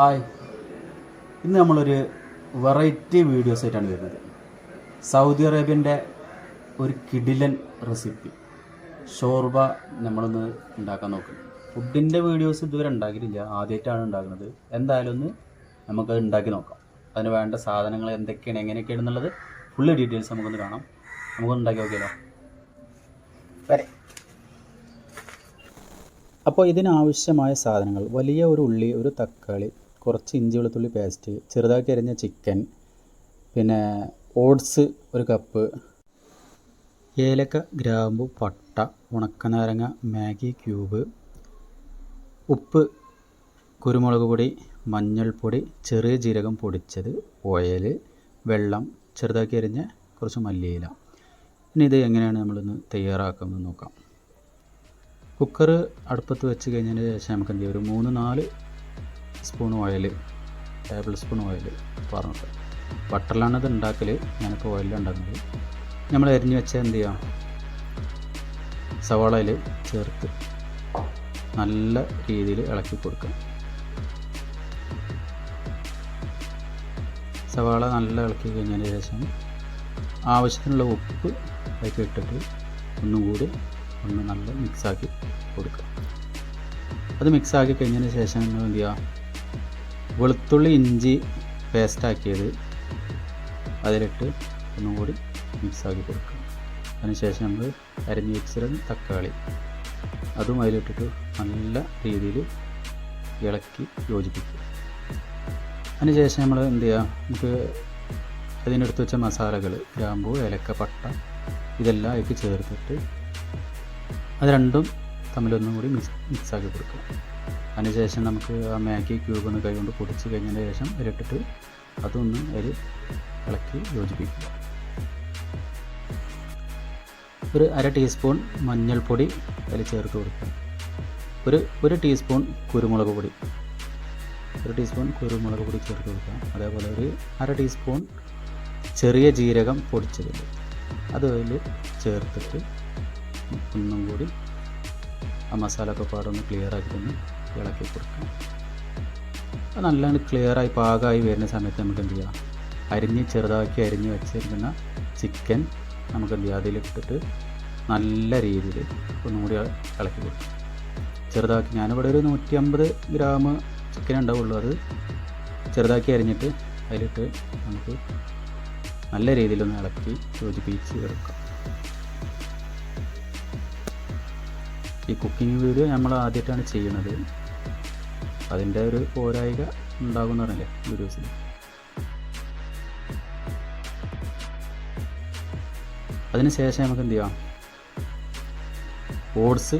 Hi. ഇന്ന് നമ്മളൊരു variety videos ആയിട്ടാണ് വരുന്നത്. സൗദി അറേബ്യന്റെ ഒരു കിടിലൻ റെസിപ്പി. ഷോർബ നമ്മളൊന്ന് ഉണ്ടാക്കാൻ നോക്കും. ഫുഡിന്റെ വീഡിയോസ് ഇതുവരെ ഉണ്ടാക്കിയിട്ടില്ല. ആദ്യമായിട്ടാണ് ഉണ്ടാക്കുന്നത്. എന്തായാലും ഒന്ന് നമുക്കത് ഉണ്ടാക്കി നോക്കാം. അതിന് വേണ്ട സാധനങ്ങൾ എന്തൊക്കെയാണ് എങ്ങനെയൊക്കെയാണ് എന്നുള്ളത് ഫുള്ള് ഡീറ്റെയിൽസ് നമുക്കൊന്ന് കാണാം. നമുക്കൊന്ന് ഉണ്ടാക്കി നോക്കിയാലോ? വരെ. അപ്പോൾ ഇതിനാവശ്യമായ സാധനങ്ങൾ വലിയ ഒരു ഉള്ളി ഒരു തക്കാളി കുറച്ച് ഇഞ്ചി വെളുത്തുള്ളി പേസ്റ്റ് ചെറുതാക്കി അരിഞ്ഞ ചിക്കൻ പിന്നെ ഓട്സ് ഒരു കപ്പ് ഏലക്ക ഗ്രാമ്പു പട്ട ഉണക്കനാരങ്ങ മാഗി ക്യൂബ് ഉപ്പ് കുരുമുളക് പൊടി മഞ്ഞൾപ്പൊടി ചെറിയ ജീരകം പൊടിച്ചത് ഓയിൽ വെള്ളം ചെറുതാക്കി അരിഞ്ഞ കുറച്ച് മല്ലിയില. ഇനി ഇത് എങ്ങനെയാണ് നമ്മളിന്ന് തയ്യാറാക്കുന്നത് നോക്കാം. കുക്കർ അടുപ്പത്ത് വെച്ച് കഴിഞ്ഞതിന് ശേഷം നമുക്ക് എന്ത് ചെയ്യാം ഒരു മൂന്ന് നാല് spoon oil table spoon oil പറഞ്ഞിട്ട്. ബട്ടറിലാണ് ഇത് ഉണ്ടാക്കൽ ഞാനിപ്പോൾ ഓയിലിൽ ഉണ്ടാക്കുന്നത് നമ്മൾ എരിഞ്ഞു വെച്ച എന്ത് ചെയ്യാം? സവാളയിൽ ചേർത്ത് നല്ല രീതിയിൽ ഇളക്കി കൊടുക്കുക സവാള നല്ല ഇളക്കി കഴിഞ്ഞതിന് ശേഷം ആവശ്യത്തിനുള്ള ഉപ്പ് അതിലേക്ക് ഇട്ടിട്ട് ഒന്നും കൂടി ഒന്ന് നല്ല മിക്സാക്കി കൊടുക്കുക. അത് മിക്സാക്കി കഴിഞ്ഞതിന് ശേഷം എന്ത് ചെയ്യുക വെളുത്തുള്ളി ഇഞ്ചി പേസ്റ്റാക്കിയത് അതിലിട്ട് ഒന്നും കൂടി മിക്സാക്കി കൊടുക്കുക. അതിനുശേഷം നമ്മൾ അരിഞ്ഞ് വെച്ചിരുന്ന തക്കാളി അതും അതിലിട്ടിട്ട് നല്ല രീതിയിൽ ഇളക്കി യോജിപ്പിക്കുക. അതിനുശേഷം നമ്മൾ എന്ത് ചെയ്യുക? നമുക്ക് അതിനെടുത്ത് വെച്ച മസാലകൾ ഗ്രാമ്പൂ ഏലക്ക പട്ട ഇതെല്ലാം അതിലേക്ക് ചേർത്തിട്ട് അത് രണ്ടും തമ്മിലൊന്നും കൂടി മിക്സ് മിക്സാക്കി കൊടുക്കുക. അതിനുശേഷം നമുക്ക് ആ മാഗി ക്യൂബ് ഒന്ന് കൈകൊണ്ട് പൊടിച്ച് കഴിഞ്ഞതിന് ശേഷം ഇരട്ടിട്ട് അതൊന്ന് ഒരു ഇളക്കി യോജിപ്പിക്കുക. ഒരു അര ടീസ്പൂൺ മഞ്ഞൾപ്പൊടി അതിൽ ചേർത്ത് കൊടുക്കുക. ഒരു ഒരു ടീസ്പൂൺ കുരുമുളക് പൊടി. ഒരു ടീസ്പൂൺ കുരുമുളക് പൊടി ചേർത്ത് കൊടുക്കുക. അതേപോലെ ഒരു അര ടീസ്പൂൺ ചെറിയ ജീരകം പൊടിച്ചത്. അത് അതിൽ ചേർത്തിട്ട് ഒന്നും കൂടി ആ മസാല ഒക്കെ പാടൊന്ന് ക്ലിയർ ആക്കി ഇളക്കി കൊടുക്കണം. അത് നല്ലോണം ക്ലിയറായി പാകമായി വരുന്ന സമയത്ത് നമുക്ക് എന്ത് ചെയ്യാം? അരിഞ്ഞ് ചെറുതാക്കി അരിഞ്ഞ് വെച്ചിരിക്കുന്ന ചിക്കൻ നമുക്ക് എന്ത് ചെയ്യാം? അതിലിട്ടിട്ട് നല്ല രീതിയിൽ ഒന്നും കൂടി ഇളക്കി കൊടുക്കും. ചെറുതാക്കി ഞാനിവിടെ ഒരു നൂറ്റി അമ്പത് ഗ്രാം ചിക്കൻ ഉണ്ടാവുള്ളൂ. അത് ചെറുതാക്കി അരിഞ്ഞിട്ട് അതിലിട്ട് നമുക്ക് നല്ല രീതിയിലൊന്ന് ഇളക്കി യോജിപ്പിച്ച് എടുക്കാം. ഈ കുക്കിംഗ് വീഡിയോ നമ്മൾ ആദ്യമായിട്ടാണ് ചെയ്യുന്നത്. അതിന്റെ ഒരു പോരായിക ഉണ്ടാകുമെന്ന് പറഞ്ഞല്ലേ വീഡിയോസിൽ അതിന് ശേഷം നമുക്ക് എന്ത് ചെയ്യാം? ഓട്സ്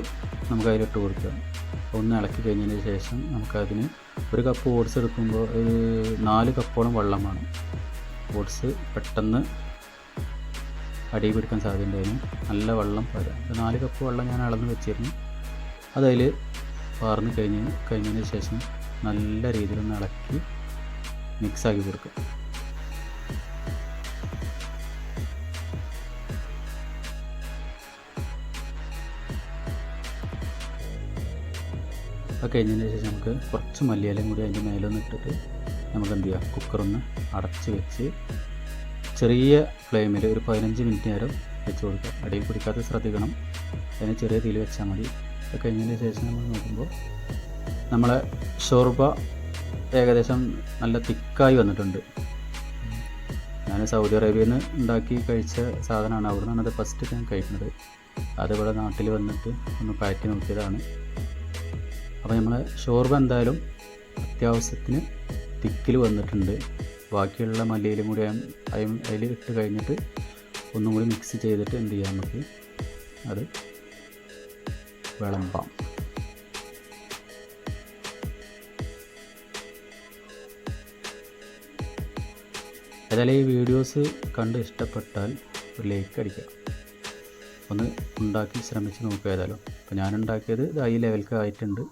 നമുക്ക് അതിലിട്ട് കൊടുക്കുക. ഒന്ന് ഇളക്കി കഴിഞ്ഞതിന് ശേഷം നമുക്കതിന് ഒരു കപ്പ് ഓട്സ് എടുക്കുമ്പോൾ ഒരു നാല് കപ്പോളം വെള്ളം വേണം. ഓട്സ് പെട്ടെന്ന് അടി പിടിക്കാൻ സാധ്യതയുണ്ടായിരുന്നു നല്ല വെള്ളം പോരാ നാല് കപ്പ് വെള്ളം ഞാൻ അളന്ന് വെച്ചിരുന്നു. അതതിൽ പാർന്ന് കഴിഞ്ഞ് കഴിഞ്ഞതിന് ശേഷം നല്ല രീതിയിൽ ഒന്ന് ഇളക്കി മിക്സാക്കി കൊടുക്കുക. അത് കഴിഞ്ഞതിന് ശേഷം നമുക്ക് കുറച്ച് മല്ലിയിലയും കൂടി അതിന്റെ മേലൊന്ന് ഇട്ടിട്ട് നമുക്ക് എന്ത് ചെയ്യാം? കുക്കറൊന്ന് അടച്ച് വെച്ച് ചെറിയ ഫ്ലെയിമിൽ ഒരു പതിനഞ്ച് മിനിറ്റ് നേരം വെച്ച് കൊടുക്കുക. അടിയിൽ പിടിക്കാതെ ശ്രദ്ധിക്കണം. അതിന് ചെറിയ തീയിൽ വെച്ചാൽ മതി. കഴിഞ്ഞതിന് ശേഷം നമ്മൾ നോക്കുമ്പോൾ നമ്മളെ ഷോർബ ഏകദേശം നല്ല തിക്കായി വന്നിട്ടുണ്ട്. ഞാൻ സൗദി അറേബ്യയിൽ നിന്ന് ഉണ്ടാക്കി കഴിച്ച സാധനമാണ്. അവിടെ നിന്നാണ് അത് ഫസ്റ്റ് ഞാൻ കഴിക്കുന്നത്. അതിവിടെ നാട്ടിൽ വന്നിട്ട് ഒന്ന് പാറ്റി നോക്കിയതാണ്. അപ്പോൾ നമ്മളെ ഷോർബ എന്തായാലും അത്യാവശ്യത്തിന് തിക്കിൽ വന്നിട്ടുണ്ട്. ബാക്കിയുള്ള മല്ലിയിലും കൂടി അതിൽ ഇട്ട് കഴിഞ്ഞിട്ട് ഒന്നും കൂടി മിക്സ് ചെയ്തിട്ട് എന്ത് ചെയ്യാം നമുക്ക്? അത് വിളമ്പാം. ഏതായാലും ഈ വീഡിയോസ് കണ്ട് ഇഷ്ടപ്പെട്ടാൽ ഒരു ലൈക്ക് അടിക്കുക. ഒന്ന് ഉണ്ടാക്കി ശ്രമിച്ച് നോക്കുക ഏതായാലും. അപ്പോൾ ഞാനുണ്ടാക്കിയത് ഇത് ഈ ലെവൽക്ക് ആയിട്ടുണ്ട്.